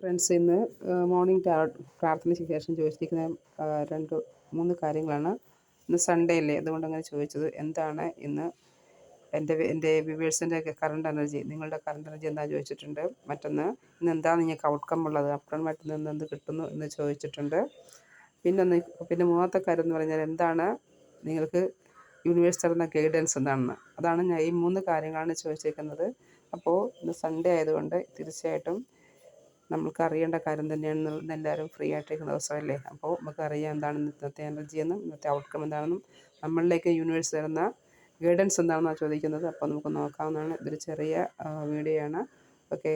Friends ഇന്ന് morning പ്രാർത്ഥനയ്ക്ക് ശേഷം ചോദിച്ചിരിക്കുന്ന രണ്ട് മൂന്ന് കാര്യങ്ങളാണ്. ഇന്ന് സൺഡേ അല്ലേ? അതുകൊണ്ട് അങ്ങനെ ചോദിച്ചത് എന്താണ് ഇന്ന് എന്റെ എന്റെ വ്യൂവേഴ്സിന്റെ കറണ്ട് എനർജി നിങ്ങളുടെ കറണ്ട് എനർജി എന്താണെന്ന് ചോദിച്ചിട്ടുണ്ട്? മറ്റൊന്ന് ഇന്ന് എന്താണ് നിങ്ങൾക്ക് ഔട്ട്കം ഉള്ളത്? അപ്രമായിട്ട് നിന്ന് എന്ത് കിട്ടുന്നു എന്ന് ചോദിച്ചിട്ടുണ്ട്. പിന്നെ ഒന്ന് പിന്നെ മൂന്നാമത്തെ കാര്യം എന്ന് പറഞ്ഞാൽ എന്താണ് നിങ്ങൾക്ക് യൂണിവേഴ്സ് തരുന്ന ഗൈഡൻസ് എന്താണെന്ന്. അതാണ് ഞാൻ ഈ മൂന്ന് കാര്യങ്ങളാണ് ചോദിച്ചേക്കുന്നത്. അപ്പോൾ ഇന്ന് സൺഡേ ആയതുകൊണ്ട് തീർച്ചയായിട്ടും നമ്മൾക്ക് അറിയേണ്ട കാര്യം തന്നെയാണ്. എല്ലാവരും ഫ്രീ ആയിട്ടിരിക്കുന്ന ദിവസമല്ലേ? അപ്പോൾ നമുക്ക് അറിയാം എന്താണ് ഇന്നത്തെ എനർജി എന്നും ഇന്നത്തെ ഔട്ട്കം എന്താണെന്നും നമ്മളിലേക്ക് യൂണിവേഴ്സ് തരുന്ന ഗൈഡൻസ് എന്താണെന്നാണ് ചോദിക്കുന്നത്. അപ്പോൾ നമുക്ക് നോക്കാവുന്നതാണ്. ഇതൊരു ചെറിയ വീഡിയോ ആണ് ഓക്കെ.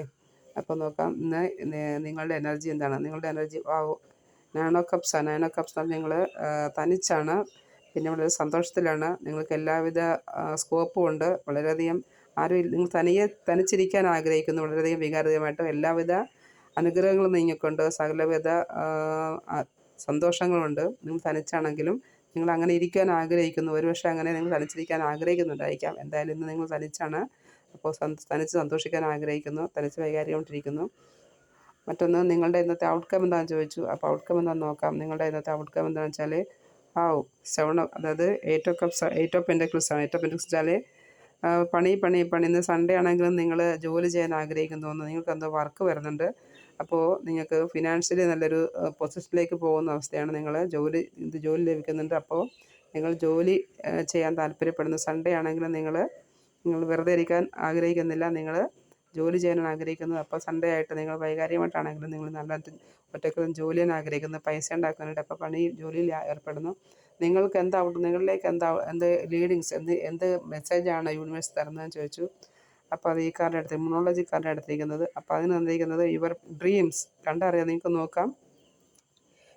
അപ്പോൾ നോക്കാം. ഇന്ന് നിങ്ങളുടെ എനർജി എന്താണ്? നിങ്ങളുടെ എനർജി നാനോ കപ്സാണ് നാനോ കപ്സ് നിങ്ങൾ തനിച്ചാണ്. പിന്നെ വളരെ സന്തോഷത്തിലാണ്. നിങ്ങൾക്ക് എല്ലാവിധ സ്കോപ്പും ഉണ്ട്. വളരെയധികം ആരും നിങ്ങൾ തനിയെ തനിച്ചിരിക്കാൻ ആഗ്രഹിക്കുന്നു. വളരെയധികം വികാരമായിട്ടും എല്ലാവിധ അനുഗ്രഹങ്ങളും നീങ്ങിക്കൊണ്ട് സകലവിധ സന്തോഷങ്ങളുണ്ട്. നിങ്ങൾ തനിച്ചാണെങ്കിലും നിങ്ങൾ അങ്ങനെ ഇരിക്കാൻ ആഗ്രഹിക്കുന്നു. ഒരുപക്ഷെ അങ്ങനെ നിങ്ങൾ തനിച്ചിരിക്കാൻ ആഗ്രഹിക്കുന്നുണ്ടായിരിക്കാം. എന്തായാലും ഇന്ന് നിങ്ങൾ തനിച്ചാണ്. അപ്പോൾ തനിച്ച് സന്തോഷിക്കാൻ ആഗ്രഹിക്കുന്നു. തനിച്ച് വൈകാരികമായിട്ടിരിക്കുന്നു മറ്റൊന്ന് നിങ്ങളുടെ ഇന്നത്തെ ഔട്ട്കം എന്താണെന്ന് ചോദിച്ചു. അപ്പോൾ ഔട്ട്കം എന്താണെന്ന് നോക്കാം. നിങ്ങളുടെ ഇന്നത്തെ ഔട്ട്കം എന്താണെന്ന് വെച്ചാൽ ആ സെവൻ അതായത് eight of cups eight of pentacles ആണ്. എയ്റ്റ് ഓഫ് പെൻഡക്കിൾസ് വെച്ചാൽ പണി പണി പണി. ഇന്ന് സൺഡേ ആണെങ്കിലും നിങ്ങൾ ജോലി ചെയ്യാൻ ആഗ്രഹിക്കുന്നു നിങ്ങൾക്ക് എന്തോ വർക്ക് വരുന്നുണ്ട്. അപ്പോൾ നിങ്ങൾക്ക് ഫിനാൻഷ്യലി നല്ലൊരു പൊസിഷനിലേക്ക് പോകുന്ന അവസ്ഥയാണ് നിങ്ങൾ ജോലി ഇത് ജോലി ലഭിക്കുന്നുണ്ട്. അപ്പോൾ നിങ്ങൾ ജോലി ചെയ്യാൻ താല്പര്യപ്പെടുന്നു സൺഡേ ആണെങ്കിലും നിങ്ങൾ നിങ്ങൾ വെറുതെ ഇരിക്കാൻ ആഗ്രഹിക്കുന്നില്ല. നിങ്ങൾ ജോലി ചെയ്യാനാണ് ആഗ്രഹിക്കുന്നത്. അപ്പോൾ സൺഡേ ആയിട്ട് നിങ്ങൾ വൈകാരികമായിട്ടാണെങ്കിലും നിങ്ങൾ നല്ല ഒറ്റക്കും ജോലി ആഗ്രഹിക്കുന്നു പൈസ ഉണ്ടാക്കാനായിട്ട് അപ്പോൾ പണി ജോലിയിൽ ഏർപ്പെടുന്നു. നിങ്ങൾക്ക് എന്താ നിങ്ങളിലേക്ക് എന്താ എന്ത് ലീഡിങ്സ് എന്ത് എന്ത് മെസ്സേജാണ് യൂണിവേഴ്സ് തരുന്നതെന്ന് ചോദിച്ചു. അപ്പോൾ അത് ഈ കാർഡ് എടുത്ത് ഇമ്മ്യൂണോളജി കാർഡ് എടുത്തിരിക്കുന്നത് അപ്പോൾ അതിന് തന്നിരിക്കുന്നത് യുവർ ഡ്രീംസ് കണ്ടറിയാം നിങ്ങൾക്ക് നോക്കാം.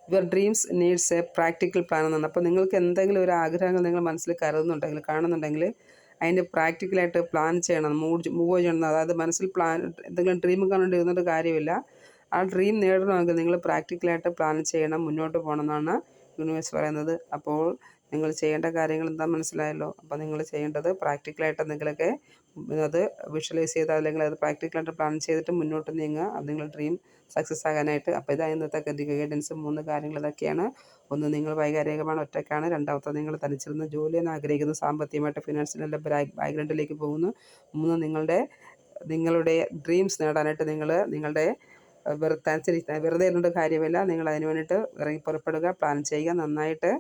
Your dreams needs a practical plan എന്നാണ്. അപ്പോൾ നിങ്ങൾക്ക് എന്തെങ്കിലും ഒരു ആഗ്രഹങ്ങൾ നിങ്ങൾ മനസ്സിൽ കരുതുന്നുണ്ടെങ്കിൽ കാണുന്നുണ്ടെങ്കിൽ അതിന്റെ പ്രാക്ടിക്കലായിട്ട് പ്ലാൻ ചെയ്യണം. മൂവ് മൂവ് ചെയ്യണം. അതായത് മനസ്സിൽ പ്ലാൻ എന്തെങ്കിലും ഡ്രീം കാണേണ്ടി ഇരുന്നിട്ട് കാര്യമില്ല. ആ ഡ്രീം നേടണമെങ്കിൽ നിങ്ങൾ പ്രാക്ടിക്കലായിട്ട് പ്ലാൻ ചെയ്യണം മുന്നോട്ട് പോകണം എന്നാണ് യൂണിവേഴ്സ് പറയുന്നത്. അപ്പോൾ നിങ്ങൾ ചെയ്യേണ്ട കാര്യങ്ങൾ എന്താ മനസ്സിലായല്ലോ? അപ്പോൾ നിങ്ങൾ ചെയ്യേണ്ടത് പ്രാക്ടിക്കലായിട്ട് എന്തെങ്കിലുമൊക്കെ അത് വിഷ്വലൈസ് ചെയ്ത് അല്ലെങ്കിൽ അത് പ്രാക്ടിക്കലായിട്ട് പ്ലാൻ ചെയ്തിട്ട് മുന്നോട്ട് നീങ്ങുക. അത് നിങ്ങൾ ഡ്രീം സക്സസ് ആകാനായിട്ട്. അപ്പോൾ ഇതാ ഇന്നത്തെ ഗൈഡൻസ് മൂന്ന് കാര്യങ്ങൾ ഇതൊക്കെയാണ്. ഒന്ന് നിങ്ങൾ വൈകാരികമാണ് ഒറ്റയ്ക്കാണ്. രണ്ടാമത്തെ നിങ്ങൾ തനിച്ചിരുന്ന് ജോലി എന്ന് ആഗ്രഹിക്കുന്നു സാമ്പത്തികമായിട്ട് ഫിനാൻഷ്യൽ ബാക്ക്ഗ്രൗണ്ടിലേക്ക് പോകുന്നു. മൂന്ന് നിങ്ങളുടെ നിങ്ങളുടെ ഡ്രീംസ് നേടാനായിട്ട് നിങ്ങൾ നിങ്ങളുടെ വെറുതെ വെറുതെ ഇരുന്നിട്ട് കാര്യമില്ല. നിങ്ങൾ അതിന് വേണ്ടിയിട്ട് ഇറങ്ങി പുറപ്പെടുക പ്ലാൻ ചെയ്യുക നന്നായിട്ട്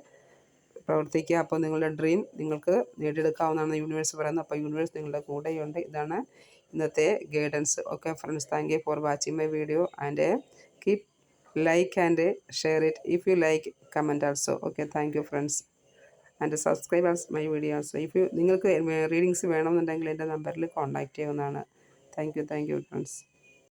പ്രവർത്തിക്കുക. അപ്പോൾ നിങ്ങളുടെ ഡ്രീം നിങ്ങൾക്ക് നേടിയെടുക്കാവുന്നതാണ് യൂണിവേഴ്സ് പറയുന്നത് അപ്പോൾ യൂണിവേഴ്സ് നിങ്ങളുടെ കൂടെയുണ്ട്. ഇതാണ് ഇന്നത്തെ guidance okay friends thank you for watching my video and keep like and share it if you like comment also okay thank you friends and subscribe also my video also if you നിങ്ങൾക്ക് readings വേണമെന്നുണ്ടെങ്കിൽ എന്റെ നമ്പറിൽ contact ചെയ്യുന്നതാണ് thank you thank you friends